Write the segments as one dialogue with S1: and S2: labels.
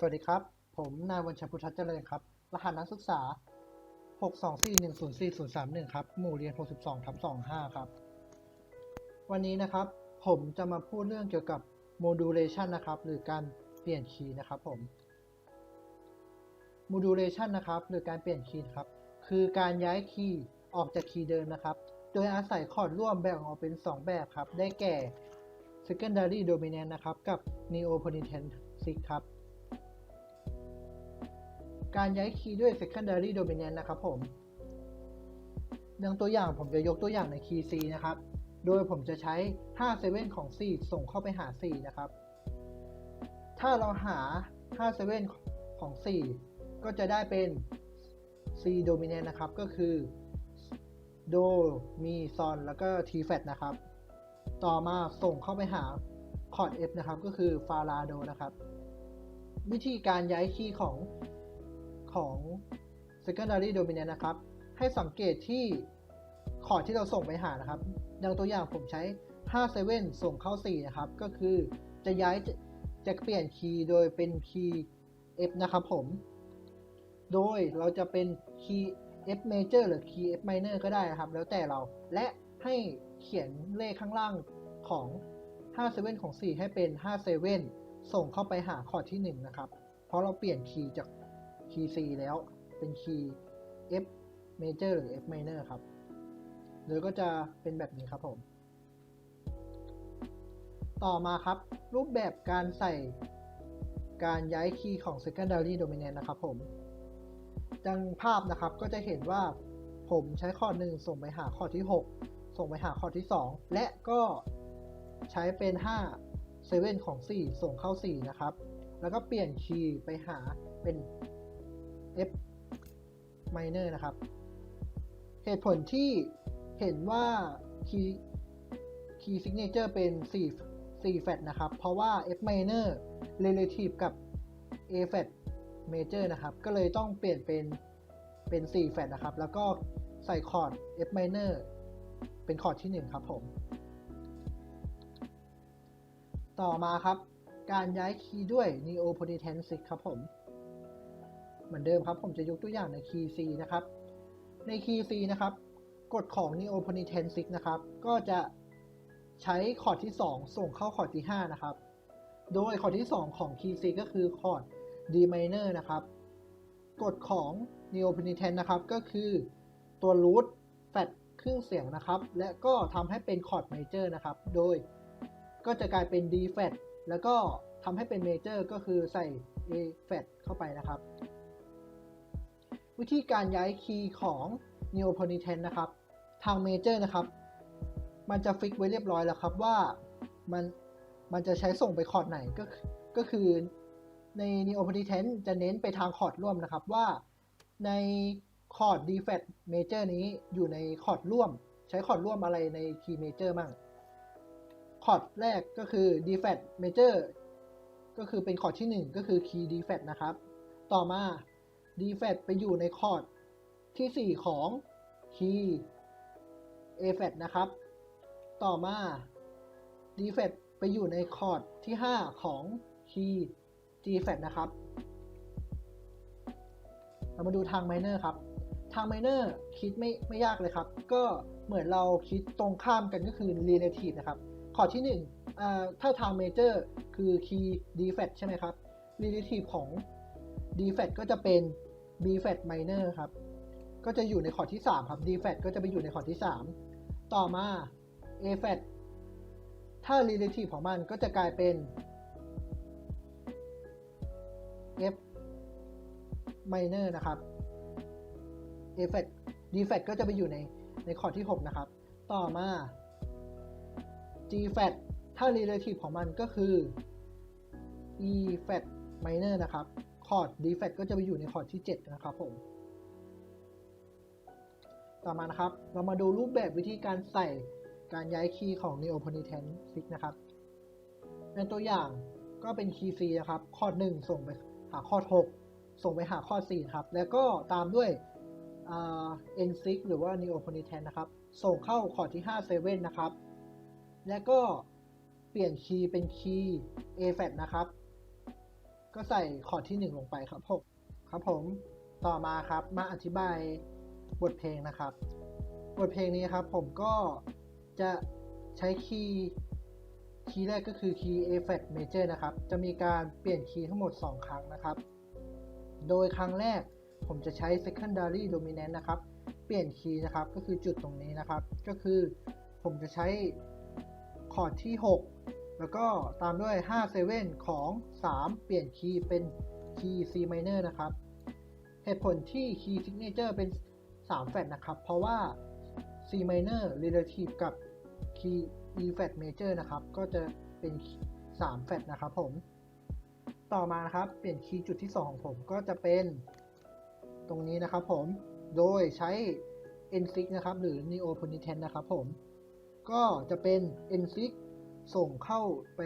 S1: สวัสดีครับ ผมนายวันชัยพุทธเจริญครับ รหัสนักศึกษา 624104031 ครับ หมู่เรียน 62ทับ25 ครับ วันนี้นะครับ ผมจะมาพูดเรื่องเกี่ยวกับ modulation นะครับ หรือการเปลี่ยนคีย์นะครับผม modulation นะครับ หรือการเปลี่ยนคีย์ครับ คือการย้ายคีย์ออกจากคีย์เดิมนะครับ โดยอาศัยคอร์ดร่วมแบ่งออกเป็น 2 แบบครับ ได้แก่ secondary dominant นะครับ กับ neopolytensic ครับ การย้ายคีย์ด้วย secondary dominant นะครับผมอย่างตัวอย่างผมจะยกตัวอย่างในคีย์ C นะครับ โดยผมจะใช้5 7ของ C ส่งเข้าไปหา C นะครับ ถ้าเราหา5 7ของ C ก็จะได้เป็น C dominant นะครับ ก็คือโดมีซอนแล้วก็ T flat นะครับ ต่อมาส่งเข้าไปหาคอร์ด F นะครับ ก็คือฟาราโดนะครับ วิธีการย้ายคีย์ของ ของ secondary dominant นะครับ ให้สังเกตที่คอร์ดที่เราส่งไปหานะครับดังตัวอย่างผมใช้ 5 7 ส่งเข้า 4 นะครับ ก็คือจะย้ายจะจะเปลี่ยนคีย์โดยเป็นคีย์ F นะครับผม โดยเราจะเป็นคีย์ F major หรือคีย์ F minor ก็ได้นะครับ แล้วแต่เรา และให้เขียนเลขข้างล่างของ 5 7 ของ 4 ให้เป็น 5 7 ส่งเข้าไปหาคอร์ดที่ 1 นะครับ เพราะเราเปลี่ยนคีย์จาก คีย์ C แล้วเป็นคีย์ F major หรือ F minor ครับโดยก็จะเป็นแบบนี้ครับผม ต่อมาครับ รูปแบบการใส่การย้ายคีย์ของ secondary dominant นะครับผมดังภาพนะครับก็จะเห็นว่าผมใช้คอร์ดหนึ่งส่งไปหาคอร์ดที่ 6 ส่งไปหาคอร์ดที่ 2 และก็ใช้เป็น 5 7 ของ 4 ส่งเข้า 4 นะครับ แล้วก็เปลี่ยนคีย์ไปหาเป็น F minor นะครับ เหตุผลที่เห็นว่าคีย์คีย์ signature เป็น 4 4 flat นะครับ เพราะว่า F minor relative กับ A flat major นะครับ ก็เลยต้องเปลี่ยนเป็นเป็น 4 flat นะครับ แล้วก็ใส่คอร์ด F minor เป็นคอร์ดที่ 1 ครับผม ต่อมาครับ การย้ายคีย์ด้วย neopolytensic ครับผม เหมือนเดิมครับ ผมจะยกตัวอย่างในคีย์ C นะครับ ในคีย์ C นะครับกฎของ neopolytensic นะครับ ก็จะใช้คอร์ดที่ 2 ส่งเข้าคอร์ดที่ 5 นะครับ โดยคอร์ดที่ 2 ของคีย์ C ก็คือคอร์ด D minor นะครับกฎของ neopolyten นะครับ ก็คือตัว root flat ครึ่งเสียงนะครับ และก็ทำให้เป็นคอร์ด major นะครับ โดยก็จะกลายเป็น D flat แล้วก็ทำให้เป็น major ก็คือใส่ A flat เข้าไปนะครับ วิธีการย้ายคีย์ของ neopolyten นะครับ ทาง major นะครับ มันจะฟิกไว้เรียบร้อยแล้วครับว่ามันมันจะใช้ส่งไปคอร์ดไหนก็ก็คือใน neopolyten จะเน้นไปทางคอร์ดร่วมนะครับว่าในคอร์ด D f a t major นี้อยู่ในคอร์ดร่วม ใช้คอร์ดร่วมอะไรในคีย์ major มั่งคอร์ดแรกก็คือ D f a t major ก็คือเป็นคอร์ดที่ 1 ก็คือคีย์ D f a t นะครับ ต่อมา D flat ไปอยู่ในคอร์ดที่ 4 ของคีย์ A f a t นะครับ ต่อมา D f a t ไปอยู่ในคอร์ดที่ 5 ของคีย์ G f a t นะครับ เรามาดูทาง minor ครับ ทาง minor คิดไม่ไม่ยากเลยครับ ก็เหมือนเราคิดตรงข้ามกันก็คือ relative นะครับ คอร์ดที่1อ่าถ้าทาง major คือคีย์ D f a t ใช่ไหมครับ relative ของ D f a t ก็จะเป็น B flat minor ครับ ก็จะอยู่ในคอร์ดที่ 3 ครับ D flat ก็จะไปอยู่ในคอร์ดที่ 3 ต่อมา A flat ถ้า relative ของมันก็จะกลายเป็น F minor นะครับ A flat D flat ก็จะไปอยู่ในในคอร์ดที่ 6 นะครับ ต่อมา G flat ถ้า relative ของมันก็คือ E flat minor นะครับ คอร์ด D flat ก็จะไปอยู่ในคอร์ดที่ 7 นะครับผม ต่อมานะครับ เรามาดูรูปแบบวิธีการใส่การย้ายคีย์ของ neopolytensic นะครับ ในตัวอย่างก็เป็นคีย์ C นะครับ คอร์ด 1 ส่งไปหาคอร์ด 6 ส่งไปหาคอร์ด 4 ครับ แล้วก็ตามด้วย N6 หรือว่า neopolyten นะครับ ส่งเข้าคอร์ดที่ 5 7 นะครับ แล้วก็เปลี่ยนคีย์เป็นคีย์ A flat นะครับ ก็ใส่คอร์ดที่ 1 ลงไปครับผมครับผมต่อมาครับมาอธิบายบทเพลงนะครับ บทเพลงนี้ครับผมก็จะใช้คีย์คีย์แรกก็คือคีย์ A flat major นะครับ จะมีการเปลี่ยนคีย์ทั้งหมด 2 ครั้งนะครับ โดยครั้งแรกผมจะใช้ secondary dominant นะครับ เปลี่ยนคีย์นะครับ ก็คือจุดตรงนี้นะครับ ก็คือผมจะใช้คอร์ดที่ 6 แล้วก็ตามด้วย 5 7 ของ 3 เปลี่ยนคีย์เป็นคีย์ C minor นะครับ เหตุผลที่คีย์ signature เป็น 3 แฟลตนะครับ เพราะว่า C minor relative กับคีย์ E flat major นะครับ ก็จะเป็น 3 แฟลตนะครับผม ต่อมานะครับ เปลี่ยนคีย์จุดที่ 2 ของผมก็จะเป็นตรงนี้นะครับผม โดยใช้ N6 นะครับ หรือ Neopolitan นะครับผม ก็จะเป็น N6 ส่งเข้าไป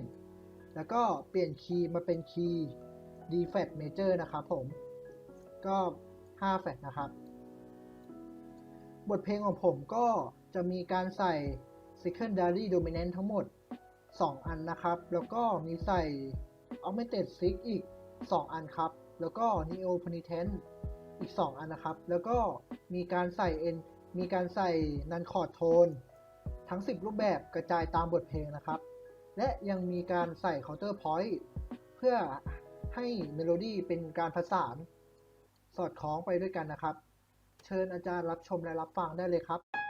S1: 57แล้วก็เปลี่ยนคีย์มาเป็นคีย์ D flat major นะครับผม ก็5แฟตนะครับ บทเพลงของผมก็จะมีการใส่ secondary dominant ทั้งหมด 2 อันนะครับ แล้วก็มีใส่ augmented six อีก 2 อันครับ แล้วก็ neo penitent อีก 2 อันนะครับ แล้วก็มีการใส่ n มีการใส่ non chord tone ทั้ง 10 รูปแบบกระจายตามบทเพลงนะครับ และยังมีการใส่ counter point เพื่อให้เมโลดี้เป็นการผสานสอดคล้องไปด้วยกันนะครับ เชิญอาจารย์รับชมและรับฟังได้เลยครับ